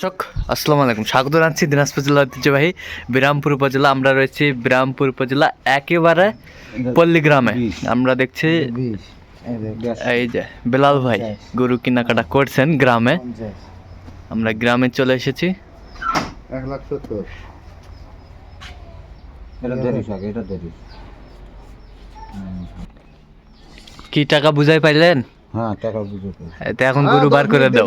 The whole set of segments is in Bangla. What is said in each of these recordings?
দর্শক আসসালামু আলাইকুম। স্বাগত জানাচ্ছি দিনাজপুর জেলা ঐতিহ্যবাহী বিরামপুর উপজেলা। আমরা রয়েছি বিরামপুর উপজেলা একেবারে পল্লী গ্রামে আমরা দেখছি এই যে বেলাল ভাই গরু কেনাকাটা করছেন গ্রামে। আমরা গ্রামে চলে এসেছি। এক লাখ সত্তর। এটা ধরিস আগে এটা ধরিস কি টাকা বুঝাই পাইলেন? হ্যাঁ টাকা বুঝে তো এখন গরু বার করে দাও।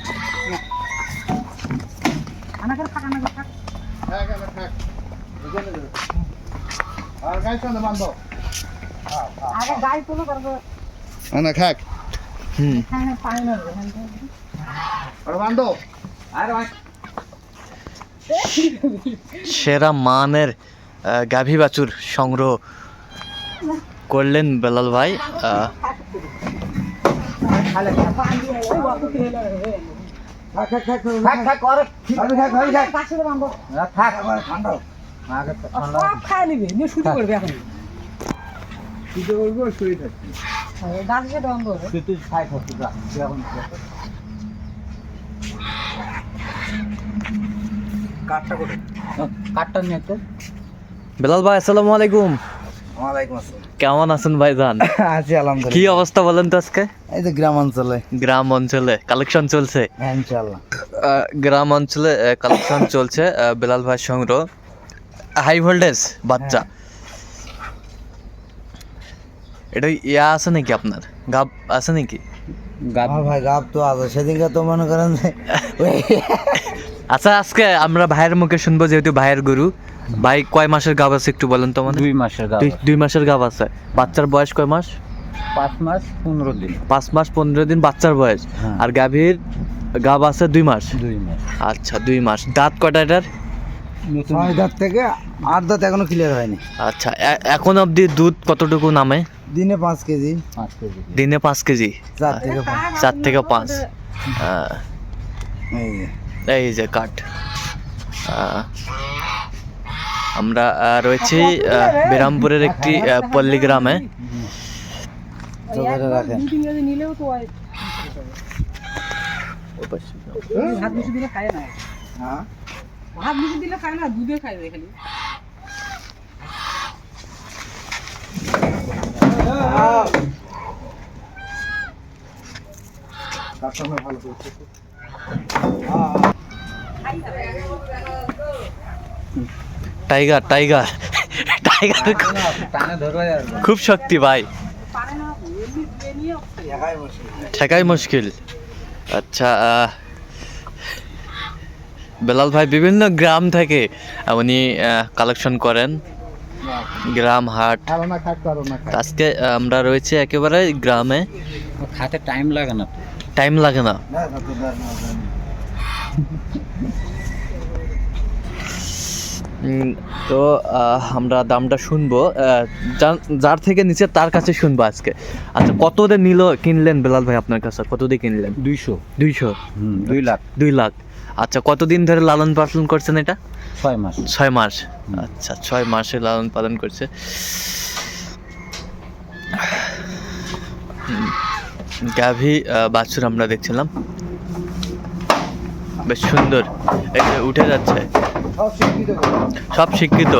আছে। হ্যাঁ কেন থাক আর গাইছ না বান্ধব না খাক হুম আর বান্ধব সেরা মানের গাভী বাছুর সংগ্রহ করলেন বেলাল ভাই আহ, থাক, থাক, থাক, থাক, থাক, করে। আমি থাক, আমি থাক। না, থাক, আমার ঠান্ডা আগে তো ঠান্ডা হোক। খায় নিবে নিয়ে শুরু করবে এখন শুতে বলব, শুয়ে থাকবি। গাছ কেটে বন্ধ হবে তুই তুই খাই খাও, তুই এখন কাঠটা কোথায়? কাঠটা নিয়ে তো বেলাল ভাই আসসালামু আলাইকুম কেমন আছেন ভাই জান আছি আলহামদুলিল্লাহ। কি অবস্থা বলেন তো আজকে? এই তো গ্রাম অঞ্চলে। গ্রাম অঞ্চলে কালেকশন চলছে। হ্যাঁ ইনশাল্লাহ আহ, গ্রাম অঞ্চলে কালেকশন চলছে বেলাল ভাই সংগ্রহ। হাই ভোল্টেজ বাচ্চা। এটা ইয়া আছে নাকি আপনার? গাব আছে নাকি? হ্যাঁ ভাই গাব তো আছে সেদিনকে তো মনে করেন যে আচ্ছা আজকে আমরা ভাইয়ের মুখে শুনব যেহেতু ভাইয়ের গরু। ভাই কয় মাসের গাব আছে একটু বলেন তো মানে দুই মাসের গাব দুই দুই মাসের গাব আছে। বাচ্চার বয়স কয় মাস? পাঁচ মাস পনেরো দিন। পাঁচ মাস পনেরো দিন বাচ্চার বয়স। হ্যাঁ। আর গাভীর গাব আছে দুই মাস? দুই মাস। আচ্ছা দুই মাস। দাঁত কটা এটার? ছয় দাঁত থেকে আট দাঁত এখনও ক্লিয়ার হয়নি। আচ্ছা এখন অবধি দুধ কতটুকু নামে? দিনে পাঁচ কেজি। পাঁচ কেজি। দিনে পাঁচ কেজি? চার থেকে পাঁচ। চার থেকে পাঁচ। আহ, এই যে। কাঠ। আমরা রয়েছি বিরামপুরের একটি আহ, পল্লী গ্রামে ভালো টাইগার টাইগার টাইগার খুব শক্তি ভাই। ঠেকাই মুশকিল। আচ্ছা বেলাল ভাই বিভিন্ন গ্রাম থেকে উনি কালেকশন করেন। গ্রাম হাট। আজকে আমরা রয়েছে একেবারে গ্রামে। খাতে টাইম লাগে না টাইম লাগে না। তো আমরা দামটা শুনব। যার- থেকে নিচে তার কাছে শুনব আজকে। আচ্ছা কত দিয়ে নিল কিনলেন বেলাল ভাই আপনার কাছে? কত দিয়ে কিনলেন? দুইশো। দুইশো? হুম দুই লাখ। দুই লাখ। আচ্ছা কতদিন ধরে লালন পালন করছেন এটা? ছয় মাস। ছয় মাস। আচ্ছা ছয় মাসে লালন পালন করছে। গাভী বাছুর আমরা দেখছিলাম। বেশ সুন্দর। যে উঠে যাচ্ছে। সব শিক্ষিত।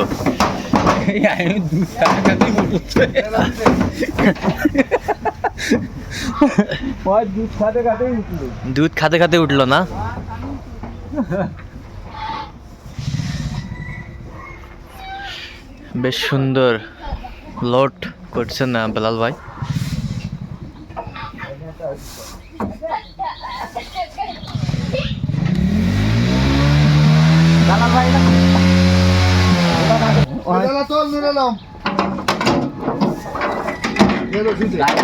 দুধ খাতে খাতে উঠল না? বেশ সুন্দর লোড করছেন না বেলাল ভাই?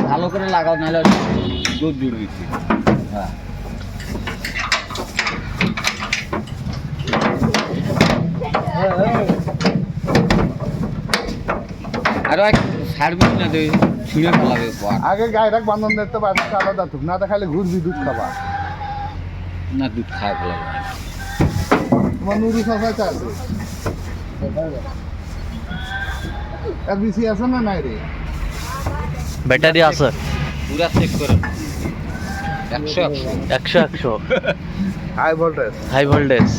ভালো করে লাগাও নাহলে দুধ জুড় গেছে না আগে গায়ে রাখ বান্ধব দেখতে পাচ্ছি আলাদা না দেখালে ঘুরবি দুধ খাবার। না দুধ খাওয়া ফেলাবে নুরু আছে না নাই রে? ব্যাটারি আছে। পুরা চেক করে একশো একশো। হাই ভোল্টেজ হাই ভোল্টেজ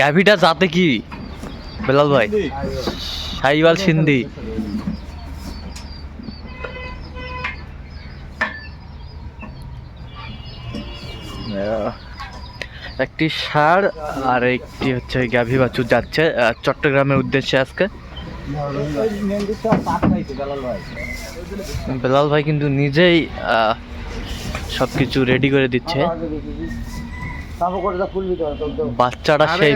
গাভিটা যাতে কি? বেলাল ভাই। সাইওয়াল সিন্ধি। একটি ষাঁড় আর একটি হচ্ছে গাভী বাছুর যাচ্ছে চট্টগ্রামের উদ্দেশ্যে আজকে। বেলাল ভাই কিন্তু নিজেই সব কিছু রেডি করে দিচ্ছে। বাচ্চাটা সেই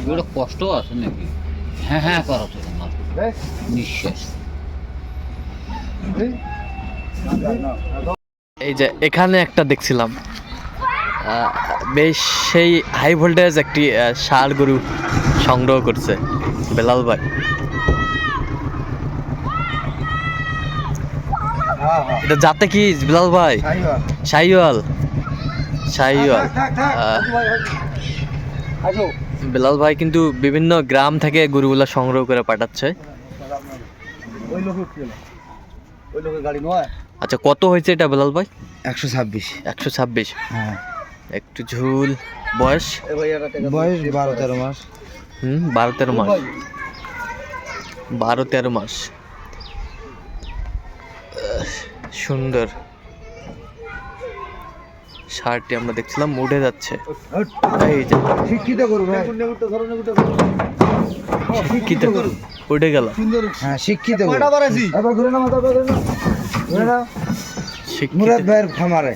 এগুলো কষ্ট আছে নাকি হ্যাঁ হ্যাঁ করো তো। নিঃশ্বাস। এই। এই যে এখানে একটা দেখছিলাম। বেশ সেই হাই ভোল্টেজ একটি ষাঁড় গরু সংগ্রহ করছে বেলাল ভাই। এটা যাতে কি বেলাল ভাই? শাহিওয়াল। আহ, বেলাল ভাই কিন্তু বিভিন্ন গ্রাম থেকে গরুগুলা সংগ্রহ করে পাঠাচ্ছে। আচ্ছা কত হয়েছে এটা বেলাল ভাই? একশো ছাব্বিশ। একশো ছাব্বিশ। হ্যাঁ। একটু ঝুল। বয়স? বয়স বারো তেরো মাস। হুম বারো তেরো মাস। বারো তেরো মাস। সুন্দর। শার্টটি আমরা দেখছিলাম উঠে যাচ্ছে। এই যে শিক্ষিত করু ভাই। শিক্ষিত উঠে গেল। হ্যাঁ শিক্ষিত এবার ঘুরে ঘুরে ঘুরে মুরাদ ভাইয়ের খামারে।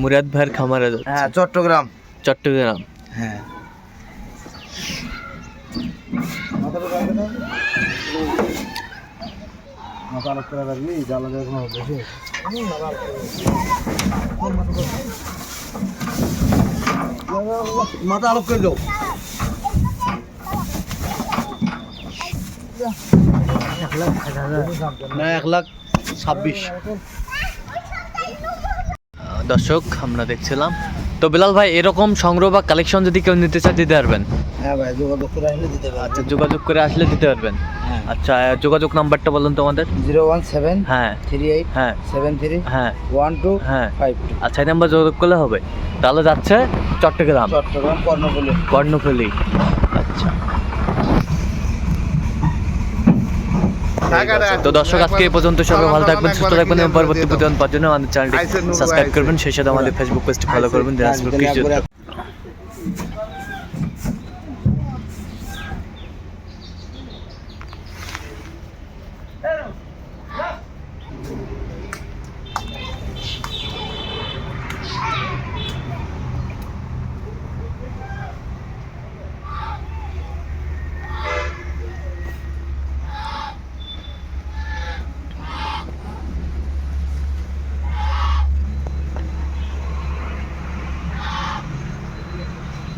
মুরাদ ভাইয়ের খামারে হ্যাঁ চট্টগ্রাম। চট্টগ্রাম। হ্যাঁ। মাথা আলোপ করে দাও। না এক লাখ ছাব্বিশ। দর্শক আমরা দেখছিলাম। তো বিলাল ভাই এরকম সংগ্রহ বা কালেকশন যদি কেউ নিতে চায় দিতে পারবেন? হ্যাঁ ভাই যোগাযোগ করে আসলে দিতে পারব আচ্ছা যোগাযোগ করে আসলে দিতে পারবেন। হ্যাঁ আচ্ছা যোগাযোগ নাম্বারটা বলুন তোমাদের। জিরো ওয়ান সেভেন হ্যাঁ। থ্রি এইট হ্যাঁ। সেভেন থ্রি হ্যাঁ। ওয়ান টু হ্যাঁ। Five two. আচ্ছা এই নাম্বার যোগাযোগ করলে হবে। তাহলে যাচ্ছে চট্টগ্রাম। চট্টগ্রাম কর্ণফুলি। কর্ণফুলি। আচ্ছা। তো দর্শক আজকে এই পর্যন্ত সবাই ভালো থাকবেন সুস্থ থাকবেন এবং পরবর্তী প্রতিদিন পাওয়ার জন্য আমাদের চ্যানেলটি সাবস্ক্রাইব করবেন। সেই সাথে আমাদের ফেসবুক পেজটি ফলো করবেন দিনাজপুর